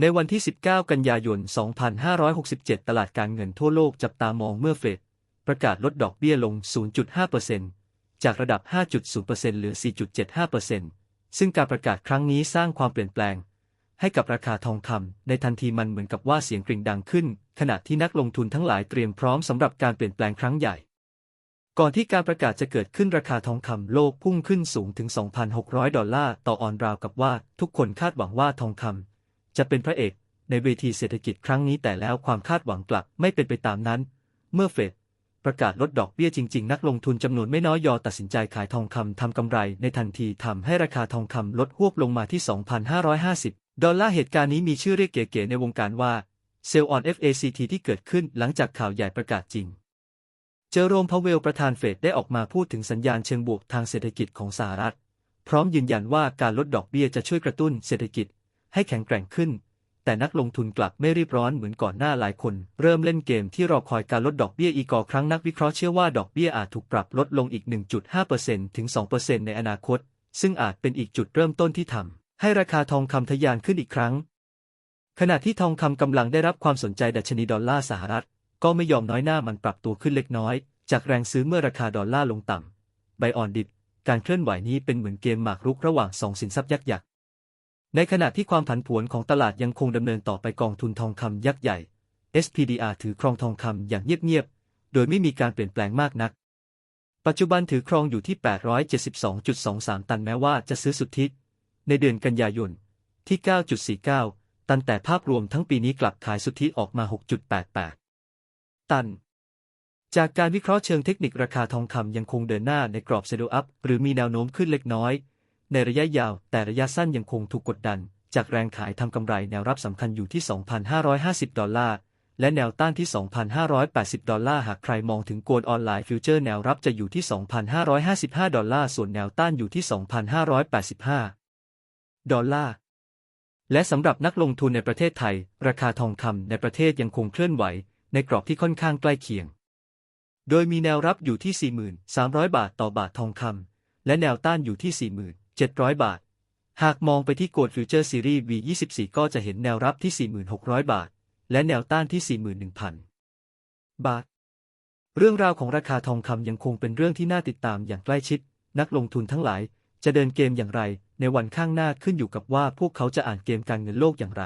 ในวันที่ 19 กันยายน 2567 ตลาดการเงินทั่วโลกจับตามองเมื่อเฟดประกาศลดดอกเบี้ยลง 0.5%จากระดับ 5.0%เหลือ 4.75%ซึ่งการประกาศครั้งนี้สร้างความเปลี่ยนแปลง ให้กับราคาทองคำในทันทีมันเหมือนกับว่าเสียงกริ่งดังขึ้น ขณะที่นักลงทุนทั้งหลายเตรียมพร้อมสำหรับการเปลี่ยนแปลงครั้งใหญ่ ก่อนที่การประกาศจะเกิดขึ้นราคาทองคำโลกพุ่งขึ้นสูงถึง 2,600 ดอลลาร์ต่อออนราวกับว่า ทุกคนคาดหวังว่าทองคำ จะเป็นพระเอกในเวทีเศรษฐกิจครั้งนี้แต่แล้วความคาดหวังกลับไม่เป็นไปตามนั้น เมื่อเฟดประกาศลดดอกเบี้ยจริง ๆ นักลงทุนจำนวนไม่น้อยยอตัดสินใจขายทองคำทำกำไรในทันทีทำให้ราคาทองคำลดหวบลงมาที่ 2,550 ดอลลาร์เหตุการณ์นี้มีชื่อเรียกเก๋ๆในวงการว่าเซลล์ออน FACT ที่เกิดขึ้นหลังจากข่าวใหญ่ประกาศจริง เจอโรมพาวเวลประธานเฟดได้ออกมาพูดถึงสัญญาณเชิงบวกทางเศรษฐกิจของสหรัฐ พร้อมยืนยันว่าการลดดอกเบี้ยจะช่วยกระตุ้นเศรษฐกิจ ให้แข็งแกร่งขึ้น แต่นักลงทุนกลับไม่รีบร้อนเหมือนก่อนหน้าหลายคน เริ่มเล่นเกมที่รอคอยการลดดอกเบี้ยอีกอครั้งนักวิเคราะห์เชื่อว่าดอกเบี้ยอาจถูกปรับลดลงอีก 1.5%ถึง 2%ในอนาคต ซึ่งอาจเป็นอีกจุดเริ่มต้นที่ทำให้ราคาทองคำทะยานขึ้นอีกครั้ง ขณะที่ทองคำกำลังได้รับความสนใจดัชนีดอลลาร์สหรัฐ ก็ไม่ยอมน้อยหน้ามันปรับตัวขึ้นเล็กน้อย จากแรงซื้อเมื่อราคาดอลลาร์ลงต่ำไบออนดิบการเคลื่อนไหวนี้เป็นเหมือนเกมหมากรุกระหว่างสองสินทรัพย์ยักษ์ยักษ์ ในขณะที่ความผันผวนของตลาดยังคงดำเนินต่อไปกองทุนทองคำยักษ์ใหญ่ SPDR ถือครองทองคำอย่างเงียบๆ โดยไม่มีการเปลี่ยนแปลงมากนัก ปัจจุบันถือครองอยู่ที่ 872.23 ตันแม้ว่าจะซื้อสุทธิ ในเดือนกันยายนที่ 9.49 ตันแต่ภาพรวมทั้งปีนี้กลับขายสุทธิออกมา 6.88 ตัน จากการวิเคราะห์เชิงเทคนิคราคาทองคำยังคงเดินหน้าในกรอบเซดอัพหรือมีแนวโน้มขึ้นเล็กน้อย ในระยะยาว แต่ระยะสั้นยังคงถูกกดดัน จากแรงขายทำกำไรแนวรับสำคัญอยู่ที่ 2,550 ดอลลาร์ และแนวต้านที่ 2,580 ดอลลาร์ หากใครมองถึงโกลด์ออนไลน์ฟิวเจอร์แนวรับจะอยู่ที่ 2,555 ดอลลาร์ ส่วนแนวต้านอยู่ที่ 2,585 ดอลลาร์และสำหรับนักลงทุนในประเทศไทย ราคาทองคำในประเทศยังคงเคลื่อนไหว ในกรอบที่ค่อนข้างใกล้เคียง โดยมีแนวรับอยู่ที่ 4,300บาทต่อบาททองคำและแนวต้านอยู่ที่ 4,700 บาท หากมองไปที่โกลด์ฟิวเจอร์ซีรีส์ V24 ก็จะเห็นแนวรับที่ 4,600 บาท และแนวต้านที่ 41,000 บาท เรื่องราวของราคาทองคำยังคงเป็นเรื่องที่น่าติดตามอย่างใกล้ชิด นักลงทุนทั้งหลายจะเดินเกมอย่างไร ในวันข้างหน้าขึ้นอยู่กับว่าพวกเขาจะอ่านเกมการเงินโลกอย่างไร